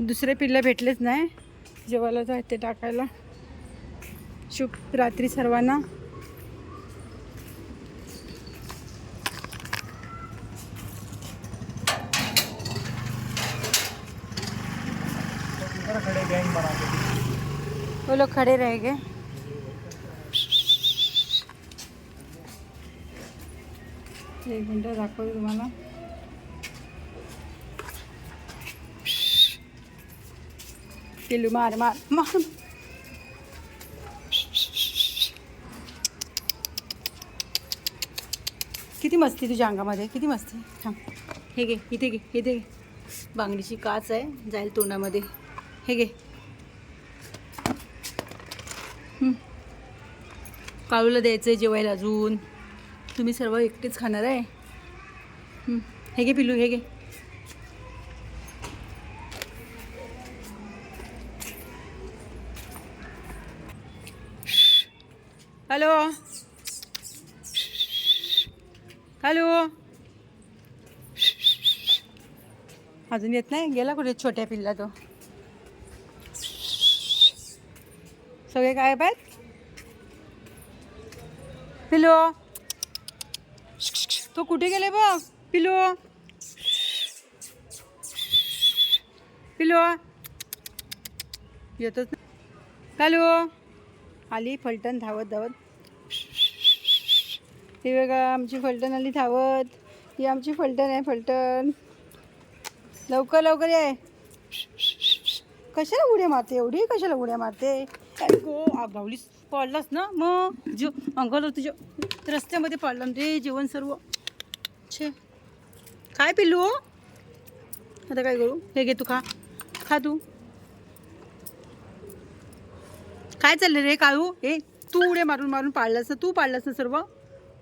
दुसरे पिल्लं भेटलेच नाही. जेवायला जाय ते टाकायला. शुभ रात्री सर्वांना. वो लोग खड़े रह गए. एक मिनटं दाखवते तुम्हाला. पिल्लू मार मार मार किती मस्ती तुझ्या अंगामध्ये किती मस्ती थांब हे घे इथे घे इथे घे बांगडीची काच आहे जाईल तोंडामध्ये हे घे काळूला द्यायचं आहे जेवायला अजून तुम्ही सर्व एकटेच खाणार आहे हे घे पिल्लू हे घे हॅलो हॅलो अजून येत नाही? गेला कुठे? छोट्या पिल्ला तो. सगळे काय पाहिजे पिलो तो कुठे गेले बघ? पिलो पिलो येतच हॅलो? आली फलटण धावत धावत. हे बघा आमची फलटण आली धावत. ही आमची फलटण आहे फलटण. लवकर लवकर आहे कशाला उड्या मारते? एवढी कशाला उड्या मारते? गो भावलीस पडलास ना? मग जो अंगाला तुझ्या रस्त्यामध्ये पडला रे जेवण सर्व. छे. काय पिल्लू हो? आता काय करू? हे घे तू खा. खा तू. काय चाललं रे काळू? ए तू उडे मारून मारून पाळलंस ना तू पाळलंस ना सर्व?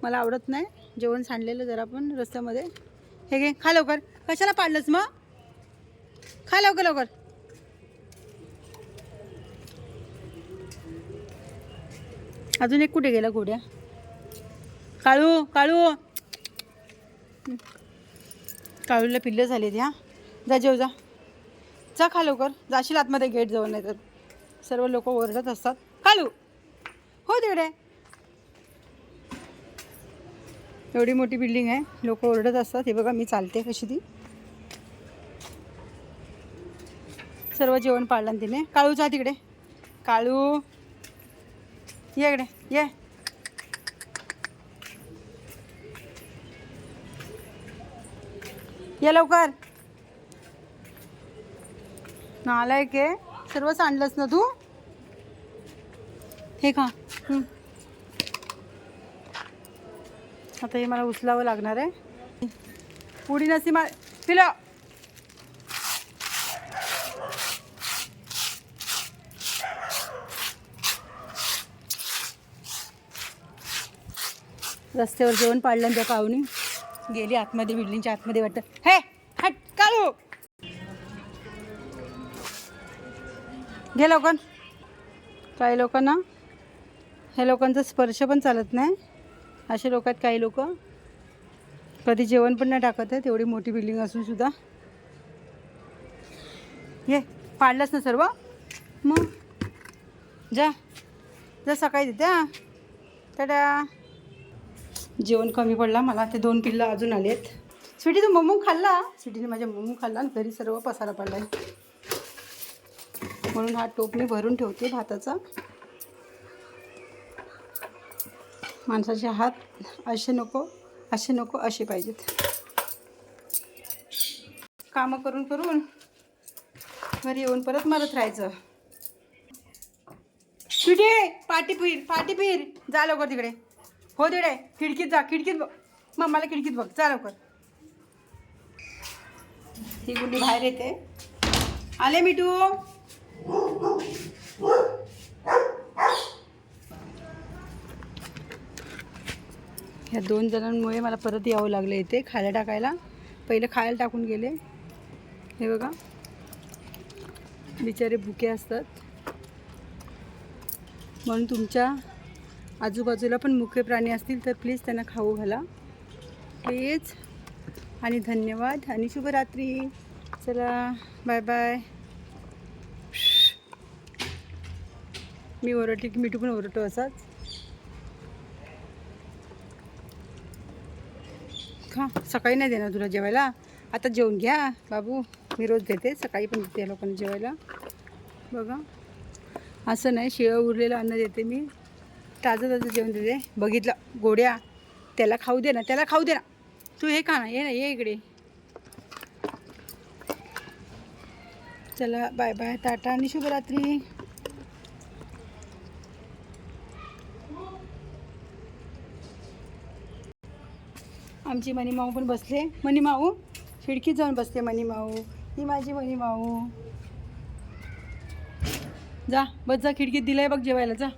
मला आवडत नाही. जेवण सांडलेलं जरा पण रस्त्यामध्ये. हे घे खा लवकर. कशाला पाडलंस मग? खा लवकर लवकर. अजून एक कुठे गेला घोड्या? काळू काळू. काळूला पिल्लं झाले ते हां. जा जेव जा. जा खा लवकर. जाशील आतमध्ये गेट जवळ नाही तर सर्व लोक ओरडत असतात. काळू हो तिकडे. एवढी मोठी बिल्डिंग आहे. लोक ओरडत असतात. हे बघा मी चालते कशी ती. सर्व जेवण पाळलं तिने. काळू जा तिकडे. काळू. ये इकडे. ये. ये लवकर. नालायक आहे. सर्व सांडलंस ना तू? हे खा. आता हे मला उचलावं लागणार आहे. पुढी नसी मा पिलं. रस्त्यावर जेवण पाडलं त्या पाहुणी गेली आतमध्ये बिल्डिंगच्या आतमध्ये वाटतं. हे हट काढू. घे लवकर. काही लोकांना ह्या लोकांचा स्पर्श पण चालत नाही. असे लोक आहेत काही लोक कधी जेवण पण नाही टाकत आहेत एवढी मोठी बिल्डिंग असून सुद्धा. ये पाडलंच ना सर्व? मग? जा. जा सकाळी देते हां. टाटा. जेवण कमी पडला मला ते दोन पिल्लं अजून आलेत स्वीटी तू मोमो खाल्ला? स्वीटीने माझ्या मोमो खाल्ला आणि घरी सर्व पसारा पडला म्हणून हा टोप मी भरून ठेवते भाताचा. माणसाचे हात असे नको असे नको असे पाहिजेत. कामं करून करून घरी येऊन परत मारत राहायचं. स्वीटी पाठी फिर पाठी फिर. जा लवकर तिकडे. हो तिकडे. खिडकीत जा खिडकीत बघ. मग मला खिडकीत बघ. जा लवकर. ही गुंडी बाहेर येते. आले मिठू. ह्या दोन जणांमुळे मला परत यावं लागलं इथे खायला टाकायला. पहिलं खायला टाकून गेले. हे बघा. बिचारे भुके असतात. म्हणून तुमच्या आजूबाजूला पण मुख्य प्राणी असतील तर प्लीज त्यांना खाऊ घाला. प्लीज आणि धन्यवाद आणि शुभरात्री. चला बाय बाय मी ओरटली की मिठू पण ओरडतो असाच. खा. सकाळी नाही देणार तुला जेवायला. आता जेवून घ्या. बाबू मी रोज देते. सकाळी पण देते या लोकांना जेवायला. बघा. असं नाही शिळं उरलेलं अन्न देते मी. ताजं ताजं जेवण देते. बघितलं. गोड्या. त्याला खाऊ दे ना. त्याला खाऊ दे ना. तू हे खा ना. ये ना. ये इकडे. चला बाय बाय. टाटा आणि शुभरात्री. आमची मनी माऊ पण बसले. मनी माऊ खिडकीत जाऊन बसते मनी माऊ ही माझी मनी माऊ जा बस जा खिडकीत दिलंय बघ जेवायला जा.